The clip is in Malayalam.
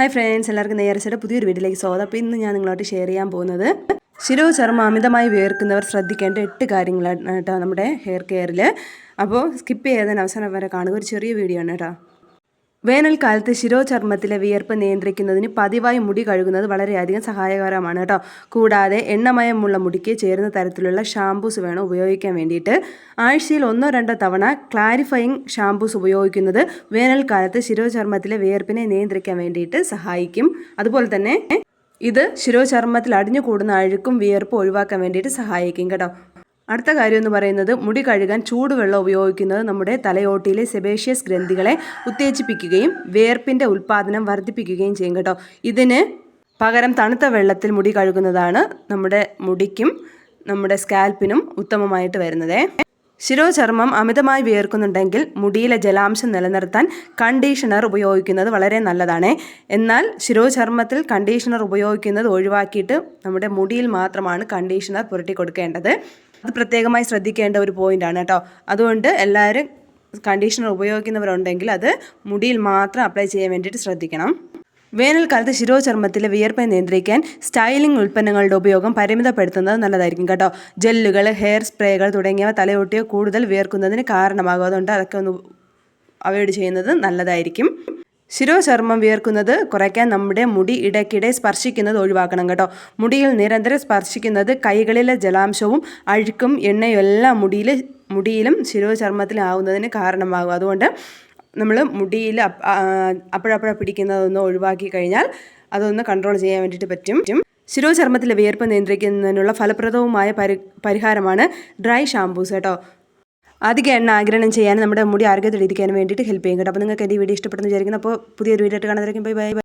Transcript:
ഹായ് ഫ്രണ്ട്സ് എല്ലാവർക്കും നേരച്ചയുടെ പുതിയൊരു വീഡിയോയിലേക്ക് സ്വാഗതം. അപ്പോൾ ഇന്ന് ഞാൻ നിങ്ങളോട്ട് ഷെയർ ചെയ്യാൻ പോകുന്നത് ശിരോ ചർമ്മം അമിതമായി വേർക്കുന്നവർ ശ്രദ്ധിക്കേണ്ട എട്ട് കാര്യങ്ങളാണ് കേട്ടോ നമ്മുടെ ഹെയർ കെയറിൽ അപ്പോൾ സ്കിപ്പ് ചെയ്യാതെ അവസാനം വരെ കാണുക. ഒരു ചെറിയ വീഡിയോ ആണ് കേട്ടോ. വേനൽക്കാലത്ത് ശിരോചർമ്മത്തിലെ വിയർപ്പ് നിയന്ത്രിക്കുന്നതിന് പതിവായി മുടി കഴുകുന്നത് വളരെയധികം സഹായകരമാണ് കേട്ടോ. കൂടാതെ എണ്ണമയമുള്ള മുടിക്ക് ചേരുന്ന തരത്തിലുള്ള ഷാംപൂസ് വേണം ഉപയോഗിക്കാൻ വേണ്ടിയിട്ട്. ആഴ്ചയിൽ ഒന്നോ രണ്ടോ തവണ ക്ലാരിഫയിങ് ഷാംപൂസ് ഉപയോഗിക്കുന്നത് വേനൽക്കാലത്ത് ശിരോചർമ്മത്തിലെ വിയർപ്പിനെ നിയന്ത്രിക്കാൻ വേണ്ടിയിട്ട് സഹായിക്കും. അതുപോലെ തന്നെ ഇത് ശിരോചർമ്മത്തിൽ അടിഞ്ഞു കൂടുന്ന അഴുക്കും വിയർപ്പും ഒഴിവാക്കാൻ വേണ്ടിയിട്ട് സഹായിക്കും കേട്ടോ. അടുത്ത കാര്യം എന്ന് പറയുന്നത് മുടി കഴുകാൻ ചൂടുവെള്ളം ഉപയോഗിക്കുന്നത് നമ്മുടെ തലയോട്ടിയിലെ സെബേഷ്യസ് ഗ്രന്ഥികളെ ഉത്തേജിപ്പിക്കുകയും വേർപ്പിന്റെ ഉൽപ്പാദനം വർദ്ധിപ്പിക്കുകയും ചെയ്യും കേട്ടോ. ഇതിന് പകരം തണുത്ത വെള്ളത്തിൽ മുടി കഴുകുന്നതാണ് നമ്മുടെ മുടിക്കും നമ്മുടെ സ്കാൽപ്പിനും ഉത്തമമായിട്ട് വരുന്നത്. ശിരോചർമ്മം അമിതമായി വിയർക്കുന്നുണ്ടെങ്കിൽ മുടിയിലെ ജലാംശം നിലനിർത്താൻ കണ്ടീഷണർ ഉപയോഗിക്കുന്നത് വളരെ നല്ലതാണ്. എന്നാൽ ശിരോചർമ്മത്തിൽ കണ്ടീഷണർ ഉപയോഗിക്കുന്നത് ഒഴിവാക്കിയിട്ട് നമ്മുടെ മുടിയിൽ മാത്രമാണ് കണ്ടീഷണർ പുരട്ടി കൊടുക്കേണ്ടത് അത് പ്രത്യേകമായി ശ്രദ്ധിക്കേണ്ട ഒരു പോയിന്റാണ് കേട്ടോ. അതുകൊണ്ട് എല്ലാവരും കണ്ടീഷണർ ഉപയോഗിക്കുന്നവരുണ്ടെങ്കിൽ അത് മുടിയിൽ മാത്രം അപ്ലൈ ചെയ്യാൻ വേണ്ടിയിട്ട് ശ്രദ്ധിക്കണം. വേനൽക്കാലത്ത് ശിരോചർമ്മത്തിലെ വിയർപ്പ് നിയന്ത്രിക്കാൻ സ്റ്റൈലിംഗ് ഉൽപ്പന്നങ്ങളുടെ ഉപയോഗം പരിമിതപ്പെടുത്തുന്നത് നല്ലതായിരിക്കും കേട്ടോ. ജെല്ലുകൾ ഹെയർ സ്പ്രേകൾ തുടങ്ങിയവ തലയൊട്ടിയോ കൂടുതൽ വിയർക്കുന്നതിന് കാരണമാകും അതുകൊണ്ട് അതൊക്കെ ഒന്ന് അവോയ്ഡ് ചെയ്യുന്നത് നല്ലതായിരിക്കും. ശിരോചർമ്മം വിയർക്കുന്നത് കുറയ്ക്കാൻ നമ്മുടെ മുടി ഇടയ്ക്കിടെ സ്പർശിക്കുന്നത് ഒഴിവാക്കണം കേട്ടോ. മുടിയിൽ നിരന്തരം സ്പർശിക്കുന്നത് കൈകളിലെ ജലാംശവും അഴുക്കും എണ്ണയും എല്ലാം മുടിയിൽ മുടിയിലും ശിരോചർമ്മത്തിലാവുന്നതിന് കാരണമാകും. അതുകൊണ്ട് നമ്മൾ മുടിയിൽ അപ്പോഴപ്പോഴ പിടിക്കുന്നതൊന്ന് ഒഴിവാക്കി കഴിഞ്ഞാൽ അതൊന്ന് കൺട്രോൾ ചെയ്യാൻ വേണ്ടിയിട്ട് പറ്റും. ശിരോചർമ്മത്തിലെ വിയർപ്പ് നിയന്ത്രിക്കുന്നതിനുള്ള ഫലപ്രദവുമായ പരി പരിഹാരമാണ് ഡ്രൈ ഷാംപൂസ് കേട്ടോ. അധിക എണ്ണ ആഗ്രഹം ചെയ്യാനും നമ്മുടെ മുടി ആരോഗ്യത്തിലിരിക്കാനും വേണ്ടിയിട്ട് ഹെൽപ്പ് ചെയ്യും കേട്ടോ. അപ്പോൾ നിങ്ങൾക്ക് എന്റെ വീഡിയോ ഇഷ്ടപ്പെടുന്നു വിചാരിക്കുന്നു. അപ്പോൾ പുതിയൊരു വീഡിയോ ആയിട്ട് കാണാതിരിക്കും ബൈ ബൈ.